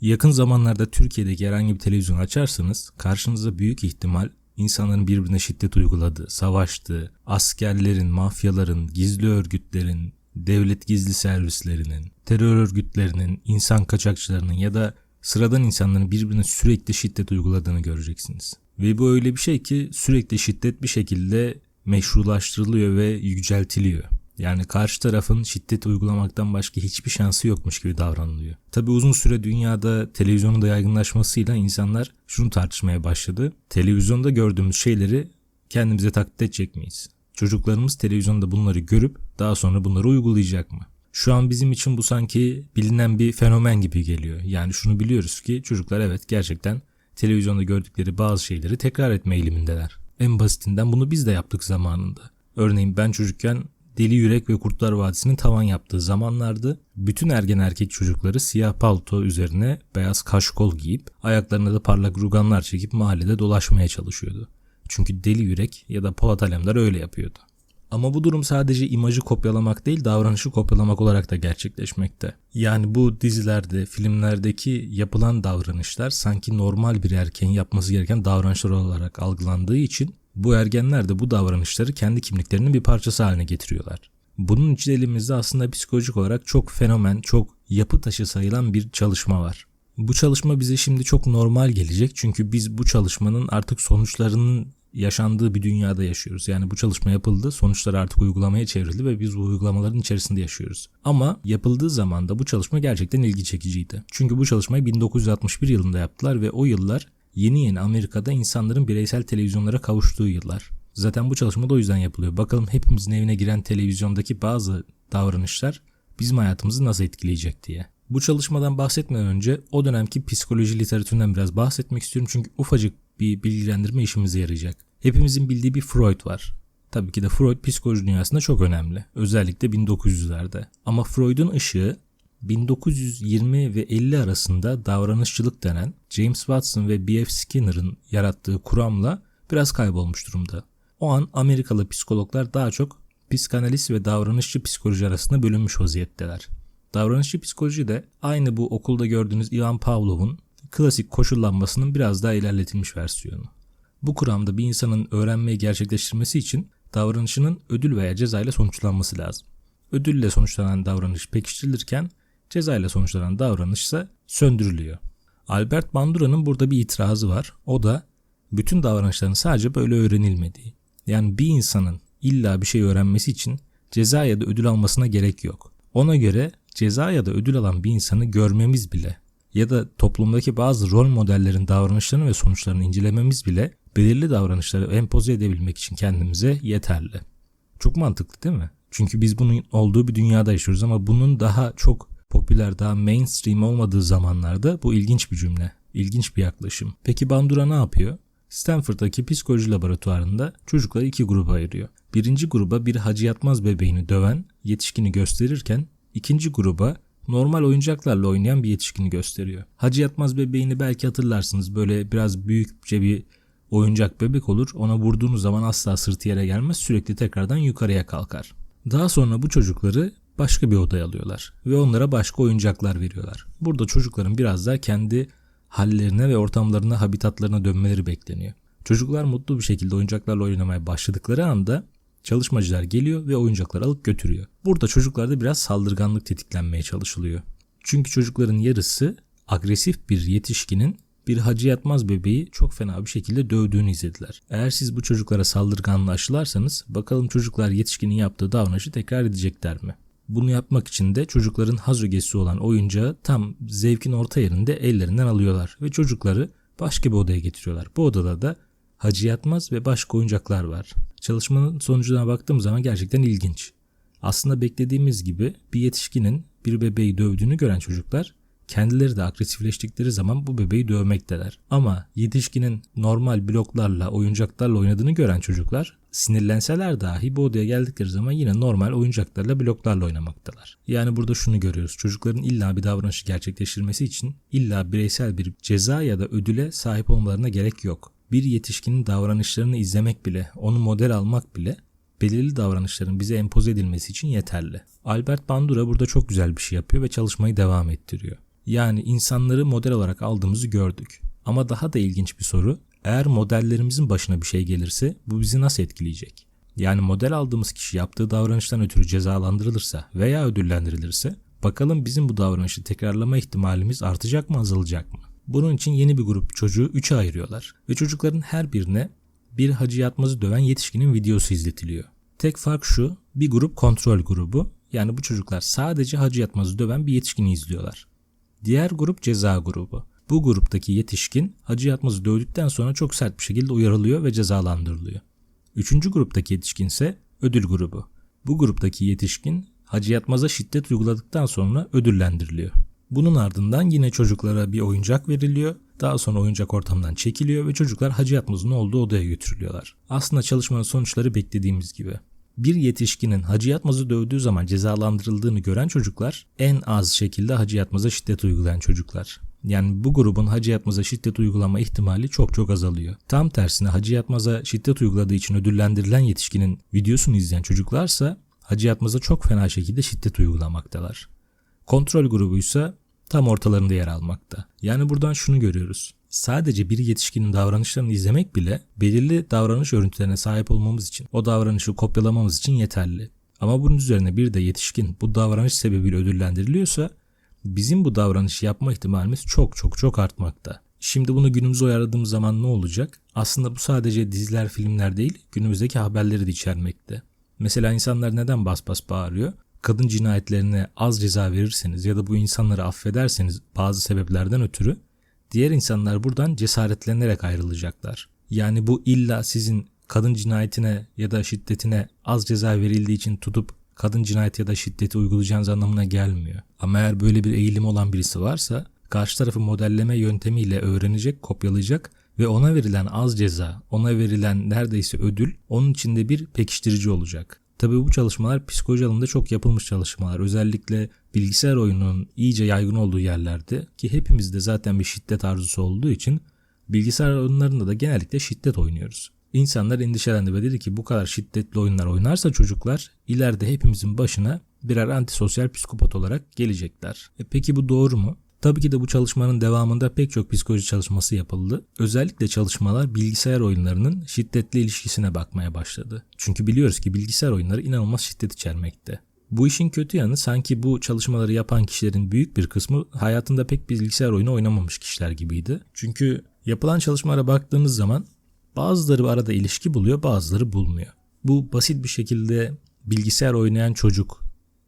Yakın zamanlarda Türkiye'deki herhangi bir televizyon açarsanız karşınıza büyük ihtimal insanların birbirine şiddet uyguladığı, savaştığı, askerlerin, mafyaların, gizli örgütlerin, devlet gizli servislerinin, terör örgütlerinin, insan kaçakçılarının ya da sıradan insanların birbirine sürekli şiddet uyguladığını göreceksiniz. Ve bu öyle bir şey ki sürekli şiddet bir şekilde meşrulaştırılıyor ve yüceltiliyor. Yani karşı tarafın şiddet uygulamaktan başka hiçbir şansı yokmuş gibi davranılıyor. Tabi uzun süre dünyada televizyonun da yaygınlaşmasıyla insanlar şunu tartışmaya başladı. Televizyonda gördüğümüz şeyleri kendimize taklit edecek miyiz? Çocuklarımız televizyonda bunları görüp daha sonra bunları uygulayacak mı? Şu an bizim için bu sanki bilinen bir fenomen gibi geliyor. Yani şunu biliyoruz ki çocuklar evet gerçekten televizyonda gördükleri bazı şeyleri tekrar etme eğilimindeler. En basitinden bunu biz de yaptık zamanında. Örneğin ben çocukken Deli Yürek ve Kurtlar Vadisi'nin tavan yaptığı zamanlardı. Bütün ergen erkek çocukları siyah palto üzerine beyaz kaşkol giyip ayaklarına da parlak ruganlar çekip mahallede dolaşmaya çalışıyordu. Çünkü Deli Yürek ya da Polat Alemdar öyle yapıyordu. Ama bu durum sadece imajı kopyalamak değil davranışı kopyalamak olarak da gerçekleşmekte. Yani bu dizilerde, filmlerdeki yapılan davranışlar sanki normal bir erkeğin yapması gereken davranışlar olarak algılandığı için bu ergenler de bu davranışları kendi kimliklerinin bir parçası haline getiriyorlar. Bunun için elimizde aslında psikolojik olarak çok fenomen, çok yapı taşı sayılan bir çalışma var. Bu çalışma bize şimdi çok normal gelecek çünkü biz bu çalışmanın artık sonuçlarının yaşandığı bir dünyada yaşıyoruz. Yani bu çalışma yapıldı, sonuçlar artık uygulamaya çevrildi ve biz bu uygulamaların içerisinde yaşıyoruz. Ama yapıldığı zaman da bu çalışma gerçekten ilgi çekiciydi. Çünkü bu çalışmayı 1961 yılında yaptılar ve o yıllar yeni yeni Amerika'da insanların bireysel televizyonlara kavuştuğu yıllar. Zaten bu çalışma da o yüzden yapılıyor. Bakalım hepimizin evine giren televizyondaki bazı davranışlar bizim hayatımızı nasıl etkileyecek diye. Bu çalışmadan bahsetmeden önce o dönemki psikoloji literatüründen biraz bahsetmek istiyorum çünkü ufacık bir bilgilendirme işimize yarayacak. Hepimizin bildiği bir Freud var. Tabii ki de Freud psikoloji dünyasında çok önemli. Özellikle 1900'lerde. Ama Freud'un ışığı 1920 ve 50 arasında davranışçılık denen James Watson ve B.F. Skinner'ın yarattığı kuramla biraz kaybolmuş durumda. O an Amerikalı psikologlar daha çok psikanaliz ve davranışçı psikoloji arasında bölünmüş vaziyetteler. Davranışçı psikoloji de aynı bu okulda gördüğünüz Ivan Pavlov'un klasik koşullanmasının biraz daha ilerletilmiş versiyonu. Bu kuramda bir insanın öğrenmeyi gerçekleştirmesi için davranışının ödül veya ceza ile sonuçlanması lazım. Ödülle sonuçlanan davranış pekiştirilirken ceza ile sonuçlanan davranış ise söndürülüyor. Albert Bandura'nın burada bir itirazı var. O da bütün davranışların sadece böyle öğrenilmediği. Yani bir insanın illa bir şey öğrenmesi için ceza ya da ödül almasına gerek yok. Ona göre ceza ya da ödül alan bir insanı görmemiz bile ya da toplumdaki bazı rol modellerin davranışlarını ve sonuçlarını incelememiz bile belirli davranışları empoze edebilmek için kendimize yeterli. Çok mantıklı değil mi? Çünkü biz bunun olduğu bir dünyada yaşıyoruz ama bunun daha çok popüler, daha mainstream olmadığı zamanlarda bu ilginç bir cümle. İlginç bir yaklaşım. Peki Bandura ne yapıyor? Stanford'daki psikoloji laboratuvarında çocukları iki gruba ayırıyor. Birinci gruba bir hacı yatmaz bebeğini döven yetişkini gösterirken ikinci gruba normal oyuncaklarla oynayan bir yetişkini gösteriyor. Hacı yatmaz bebeğini belki hatırlarsınız böyle biraz büyükçe bir oyuncak bebek olur. Ona vurduğunuz zaman asla sırtı yere gelmez sürekli tekrardan yukarıya kalkar. Daha sonra bu çocukları başka bir odaya alıyorlar ve onlara başka oyuncaklar veriyorlar. Burada çocukların biraz daha kendi hallerine ve ortamlarına, habitatlarına dönmeleri bekleniyor. Çocuklar mutlu bir şekilde oyuncaklarla oynamaya başladıkları anda çalışmacılar geliyor ve oyuncakları alıp götürüyor. Burada çocuklarda biraz saldırganlık tetiklenmeye çalışılıyor. Çünkü çocukların yarısı agresif bir yetişkinin bir hacı yatmaz bebeği çok fena bir şekilde dövdüğünü izlediler. Eğer siz bu çocuklara saldırganlığı aşılarsanız bakalım çocuklar yetişkinin yaptığı davranışı tekrar edecekler mi? Bunu yapmak için de çocukların haz ögesi olan oyuncağı tam zevkin orta yerinde ellerinden alıyorlar ve çocukları başka bir odaya getiriyorlar. Bu odada da hacı yatmaz ve başka oyuncaklar var. Çalışmanın sonucuna baktığım zaman gerçekten ilginç. Aslında beklediğimiz gibi bir yetişkinin bir bebeği dövdüğünü gören çocuklar kendileri de agresifleştikleri zaman bu bebeği dövmekteler. Ama yetişkinin normal bloklarla, oyuncaklarla oynadığını gören çocuklar sinirlenseler dahi bu odaya geldikleri zaman yine normal oyuncaklarla, bloklarla oynamaktalar. Yani burada şunu görüyoruz. Çocukların illa bir davranışı gerçekleştirmesi için illa bireysel bir ceza ya da ödüle sahip olmalarına gerek yok. Bir yetişkinin davranışlarını izlemek bile, onu model almak bile belirli davranışların bize empoze edilmesi için yeterli. Albert Bandura burada çok güzel bir şey yapıyor ve çalışmayı devam ettiriyor. Yani insanları model olarak aldığımızı gördük. Ama daha da ilginç bir soru. Eğer modellerimizin başına bir şey gelirse bu bizi nasıl etkileyecek? Yani model aldığımız kişi yaptığı davranıştan ötürü cezalandırılırsa veya ödüllendirilirse bakalım bizim bu davranışı tekrarlama ihtimalimiz artacak mı azalacak mı? Bunun için yeni bir grup çocuğu 3'e ayırıyorlar ve çocukların her birine bir Hacı Yatmaz'ı döven yetişkinin videosu izletiliyor. Tek fark şu, bir grup kontrol grubu. Yani bu çocuklar sadece Hacı Yatmaz'ı döven bir yetişkini izliyorlar. Diğer grup ceza grubu. Bu gruptaki yetişkin Hacı Yatmaz'ı dövdükten sonra çok sert bir şekilde uyarılıyor ve cezalandırılıyor. Üçüncü gruptaki yetişkin ise ödül grubu. Bu gruptaki yetişkin Hacı Yatmaz'a şiddet uyguladıktan sonra ödüllendiriliyor. Bunun ardından yine çocuklara bir oyuncak veriliyor. Daha sonra oyuncak ortamdan çekiliyor ve çocuklar Hacı Yatmaz'ın olduğu odaya götürülüyorlar. Aslında çalışmanın sonuçları beklediğimiz gibi. Bir yetişkinin Hacı Yatmaz'ı dövdüğü zaman cezalandırıldığını gören çocuklar en az şekilde Hacı Yatmaz'a şiddet uygulayan çocuklar. Yani bu grubun Hacı Yatmaz'a şiddet uygulama ihtimali çok çok azalıyor. Tam tersine Hacı Yatmaz'a şiddet uyguladığı için ödüllendirilen yetişkinin videosunu izleyen çocuklarsa Hacı Yatmaz'a çok fena şekilde şiddet uygulamaktalar. Kontrol grubuysa tam ortalarında yer almakta. Yani buradan şunu görüyoruz. Sadece bir yetişkinin davranışlarını izlemek bile belirli davranış örüntülerine sahip olmamız için, o davranışı kopyalamamız için yeterli. Ama bunun üzerine bir de yetişkin bu davranış sebebiyle ödüllendiriliyorsa bizim bu davranışı yapma ihtimalimiz çok çok çok artmakta. Şimdi bunu günümüze uyarladığımız zaman ne olacak? Aslında bu sadece diziler, filmler değil, günümüzdeki haberleri de içermekte. Mesela insanlar neden bas bas bağırıyor? Kadın cinayetlerine az ceza verirseniz ya da bu insanları affederseniz bazı sebeplerden ötürü diğer insanlar buradan cesaretlenerek ayrılacaklar. Yani bu illa sizin kadın cinayetine ya da şiddetine az ceza verildiği için tutup kadın cinayeti ya da şiddeti uygulayacağınız anlamına gelmiyor. Ama eğer böyle bir eğilim olan birisi varsa karşı tarafı modelleme yöntemiyle öğrenecek, kopyalayacak ve ona verilen az ceza, ona verilen neredeyse ödül onun içinde bir pekiştirici olacak. Tabi bu çalışmalar psikoloji alanında çok yapılmış çalışmalar. Özellikle bilgisayar oyununun iyice yaygın olduğu yerlerde ki hepimizde zaten bir şiddet arzusu olduğu için bilgisayar oyunlarında da genellikle şiddet oynuyoruz. İnsanlar endişelendi ve dedi ki bu kadar şiddetli oyunlar oynarsa çocuklar ileride hepimizin başına birer antisosyal psikopat olarak gelecekler. E peki bu doğru mu? Tabii ki de bu çalışmanın devamında pek çok psikoloji çalışması yapıldı. Özellikle çalışmalar bilgisayar oyunlarının şiddetli ilişkisine bakmaya başladı. Çünkü biliyoruz ki bilgisayar oyunları inanılmaz şiddet içermekte. Bu işin kötü yanı sanki bu çalışmaları yapan kişilerin büyük bir kısmı hayatında pek bilgisayar oyunu oynamamış kişiler gibiydi. Çünkü yapılan çalışmalara baktığımız zaman bazıları arada ilişki buluyor bazıları bulmuyor. Bu basit bir şekilde bilgisayar oynayan çocuk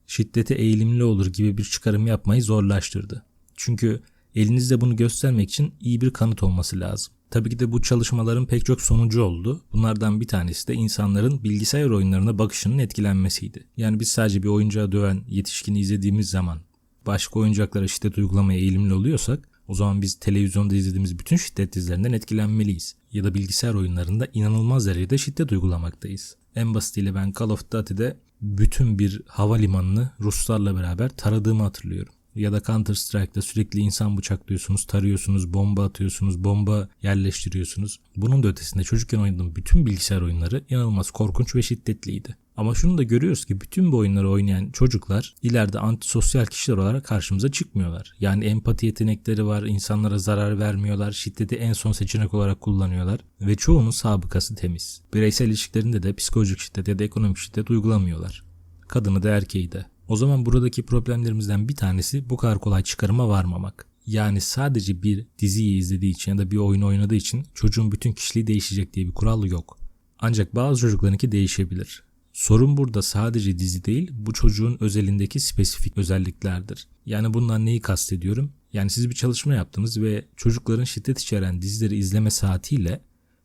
şiddete eğilimli olur gibi bir çıkarım yapmayı zorlaştırdı. Çünkü elinizde bunu göstermek için iyi bir kanıt olması lazım. Tabii ki de bu çalışmaların pek çok sonucu oldu. Bunlardan bir tanesi de insanların bilgisayar oyunlarına bakışının etkilenmesiydi. Yani biz sadece bir oyuncağı döven yetişkini izlediğimiz zaman başka oyuncaklara şiddet uygulamaya eğilimli oluyorsak o zaman biz televizyonda izlediğimiz bütün şiddet dizilerinden etkilenmeliyiz. Ya da bilgisayar oyunlarında inanılmaz derecede şiddet uygulamaktayız. En basitiyle ben Call of Duty'de bütün bir havalimanını Ruslarla beraber taradığımı hatırlıyorum ya da Counter Strike'da sürekli insan bıçaklıyorsunuz, tarıyorsunuz, bomba atıyorsunuz, bomba yerleştiriyorsunuz. Bunun da ötesinde çocukken oynadığım bütün bilgisayar oyunları inanılmaz korkunç ve şiddetliydi. Ama şunu da görüyoruz ki bütün bu oyunları oynayan çocuklar ileride antisosyal kişiler olarak karşımıza çıkmıyorlar. Yani empati yetenekleri var, insanlara zarar vermiyorlar, şiddeti en son seçenek olarak kullanıyorlar ve çoğunun sabıkası temiz. Bireysel ilişkilerinde de psikolojik şiddet ya da ekonomik şiddet uygulamıyorlar. Kadını da erkeği de. O zaman buradaki problemlerimizden bir tanesi bu kadar kolay çıkarıma varmamak. Yani sadece bir diziyi izlediği için ya da bir oyun oynadığı için çocuğun bütün kişiliği değişecek diye bir kural yok. Ancak bazı çocuklarınki değişebilir. Sorun burada sadece dizi değil, bu çocuğun özelindeki spesifik özelliklerdir. Yani bundan neyi kastediyorum? Yani siz bir çalışma yaptınız ve çocukların şiddet içeren dizileri izleme saatiyle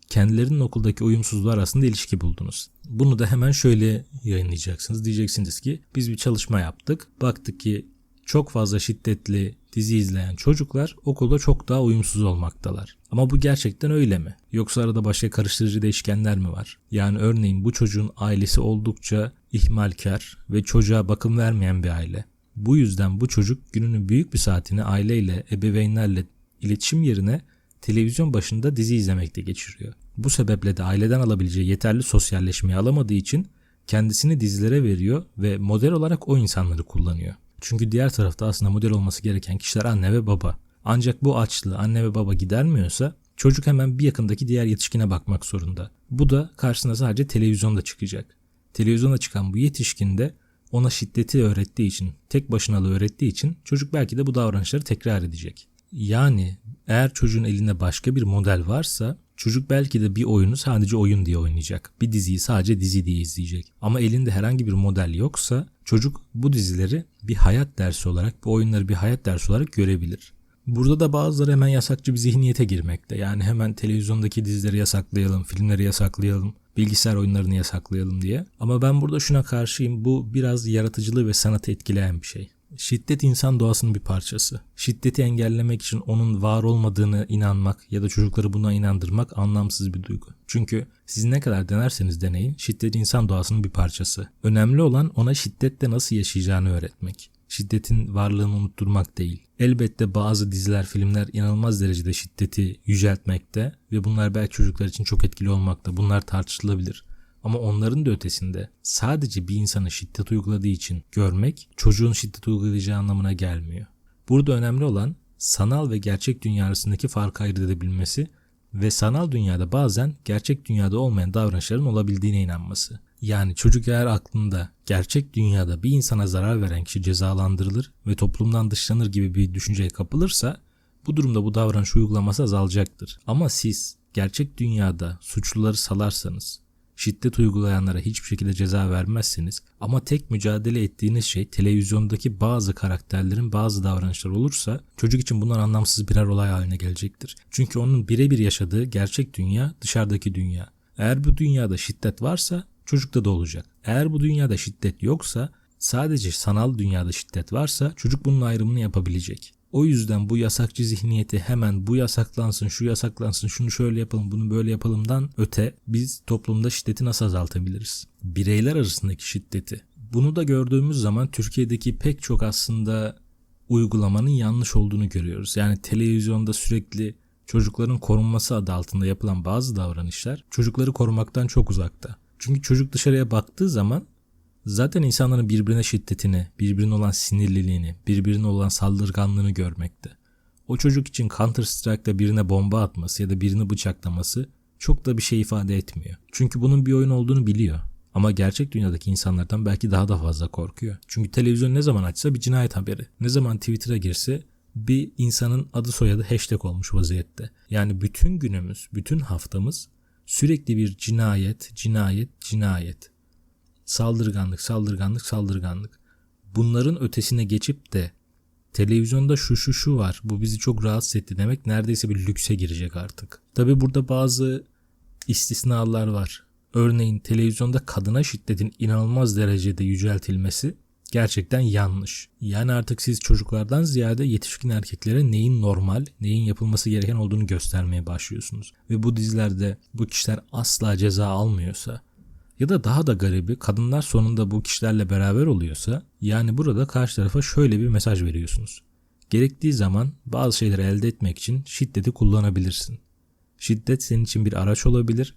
kendilerinin okuldaki uyumsuzluğu arasında ilişki buldunuz. Bunu da hemen şöyle yayınlayacaksınız. Diyeceksiniz ki biz bir çalışma yaptık. Baktık ki çok fazla şiddetli dizi izleyen çocuklar okulda çok daha uyumsuz olmaktalar. Ama bu gerçekten öyle mi? Yoksa arada başka karıştırıcı değişkenler mi var? Yani örneğin bu çocuğun ailesi oldukça ihmalkar ve çocuğa bakım vermeyen bir aile. Bu yüzden bu çocuk gününün büyük bir saatini aileyle, ebeveynlerle iletişim yerine televizyon başında dizi izlemekte geçiriyor. Bu sebeple de aileden alabileceği yeterli sosyalleşmeyi alamadığı için kendisini dizilere veriyor ve model olarak o insanları kullanıyor. Çünkü diğer tarafta aslında model olması gereken kişiler anne ve baba. Ancak bu açlığı anne ve baba gidermiyorsa çocuk hemen bir yakındaki diğer yetişkine bakmak zorunda. Bu da karşısına sadece televizyonda çıkacak. Televizyonda çıkan bu yetişkin de ona şiddeti öğrettiği için, tek başınalığı öğrettiği için çocuk belki de bu davranışları tekrar edecek. Yani eğer çocuğun elinde başka bir model varsa çocuk belki de bir oyunu sadece oyun diye oynayacak. Bir diziyi sadece dizi diye izleyecek. Ama elinde herhangi bir model yoksa çocuk bu dizileri bir hayat dersi olarak, bu oyunları bir hayat dersi olarak görebilir. Burada da bazıları hemen yasakçı bir zihniyete girmekte. Yani hemen televizyondaki dizileri yasaklayalım, filmleri yasaklayalım, bilgisayar oyunlarını yasaklayalım diye. Ama ben burada şuna karşıyım. Bu biraz yaratıcılığı ve sanatı etkileyen bir şey. Şiddet insan doğasının bir parçası. Şiddeti engellemek için onun var olmadığını inanmak ya da çocukları buna inandırmak anlamsız bir duygu. Çünkü siz ne kadar denerseniz deneyin şiddet insan doğasının bir parçası. Önemli olan ona şiddette nasıl yaşayacağını öğretmek. Şiddetin varlığını unutturmak değil. Elbette bazı diziler, filmler inanılmaz derecede şiddeti yüceltmekte ve bunlar belki çocuklar için çok etkili olmakta. Bunlar tartışılabilir. Ama onların da ötesinde sadece bir insana şiddet uyguladığı için görmek çocuğun şiddet uygulayacağı anlamına gelmiyor. Burada önemli olan sanal ve gerçek dünya arasındaki farkı ayırt edebilmesi ve sanal dünyada bazen gerçek dünyada olmayan davranışların olabildiğine inanması. Yani çocuk eğer aklında gerçek dünyada bir insana zarar veren kişi cezalandırılır ve toplumdan dışlanır gibi bir düşünceye kapılırsa bu durumda bu davranış uygulaması azalacaktır. Ama siz gerçek dünyada suçluları salarsanız şiddet uygulayanlara hiçbir şekilde ceza vermezseniz ama tek mücadele ettiğiniz şey televizyondaki bazı karakterlerin bazı davranışları olursa çocuk için bunlar anlamsız birer olay haline gelecektir. Çünkü onun birebir yaşadığı gerçek dünya dışarıdaki dünya. Eğer bu dünyada şiddet varsa çocukta da olacak. Eğer bu dünyada şiddet yoksa sadece sanal dünyada şiddet varsa çocuk bunun ayrımını yapabilecek. O yüzden bu yasakçı zihniyeti hemen bu yasaklansın, şu yasaklansın, şunu şöyle yapalım, bunu böyle yapalımdan öte biz toplumda şiddeti nasıl azaltabiliriz? Bireyler arasındaki şiddeti. Bunu da gördüğümüz zaman Türkiye'deki pek çok aslında uygulamanın yanlış olduğunu görüyoruz. Yani televizyonda sürekli çocukların korunması adı altında yapılan bazı davranışlar çocukları korumaktan çok uzakta. Çünkü çocuk dışarıya baktığı zaman zaten insanların birbirine şiddetini, birbirine olan sinirliliğini, birbirine olan saldırganlığını görmekte. O çocuk için Counter Strike'da birine bomba atması ya da birini bıçaklaması çok da bir şey ifade etmiyor. Çünkü bunun bir oyun olduğunu biliyor. Ama gerçek dünyadaki insanlardan belki daha da fazla korkuyor. Çünkü televizyon ne zaman açsa bir cinayet haberi. Ne zaman Twitter'a girse bir insanın adı soyadı hashtag olmuş vaziyette. Yani bütün günümüz, bütün haftamız sürekli bir cinayet, cinayet, cinayet. Saldırganlık, saldırganlık, saldırganlık. Bunların ötesine geçip de televizyonda şu şu şu var bu bizi çok rahatsız etti demek neredeyse bir lükse girecek artık. Tabi burada bazı istisnalar var. Örneğin televizyonda kadına şiddetin inanılmaz derecede yüceltilmesi gerçekten yanlış. Yani artık siz çocuklardan ziyade yetişkin erkeklere neyin normal, neyin yapılması gereken olduğunu göstermeye başlıyorsunuz. Ve bu dizilerde bu kişiler asla ceza almıyorsa ya da daha da garibi kadınlar sonunda bu kişilerle beraber oluyorsa yani burada karşı tarafa şöyle bir mesaj veriyorsunuz. Gerektiği zaman bazı şeyleri elde etmek için şiddeti kullanabilirsin. Şiddet senin için bir araç olabilir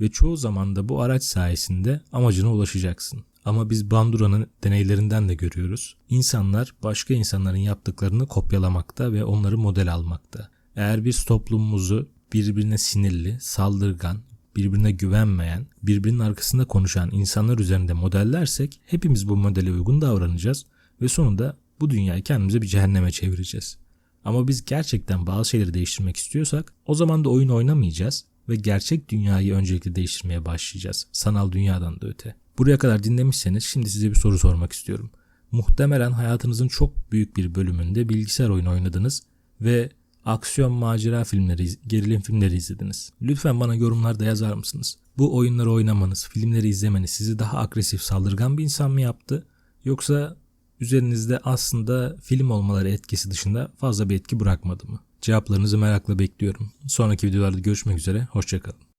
ve çoğu zaman da bu araç sayesinde amacına ulaşacaksın. Ama biz Bandura'nın deneylerinden de görüyoruz. İnsanlar başka insanların yaptıklarını kopyalamakta ve onları model almakta. Eğer biz toplumumuzu birbirine sinirli, saldırgan, birbirine güvenmeyen, birbirinin arkasında konuşan insanlar üzerinde modellersek hepimiz bu modele uygun davranacağız ve sonunda bu dünyayı kendimize bir cehenneme çevireceğiz. Ama biz gerçekten bazı şeyleri değiştirmek istiyorsak o zaman da oyun oynamayacağız ve gerçek dünyayı öncelikle değiştirmeye başlayacağız. Sanal dünyadan da öte. Buraya kadar dinlemişseniz şimdi size bir soru sormak istiyorum. Muhtemelen hayatınızın çok büyük bir bölümünde bilgisayar oyunu oynadınız ve aksiyon macera filmleri, gerilim filmleri izlediniz. Lütfen bana yorumlarda yazar mısınız? Bu oyunları oynamanız, filmleri izlemeniz sizi daha agresif, saldırgan bir insan mı yaptı? Yoksa üzerinizde aslında film olmaları etkisi dışında fazla bir etki bırakmadı mı? Cevaplarınızı merakla bekliyorum. Sonraki videolarda görüşmek üzere, hoşçakalın.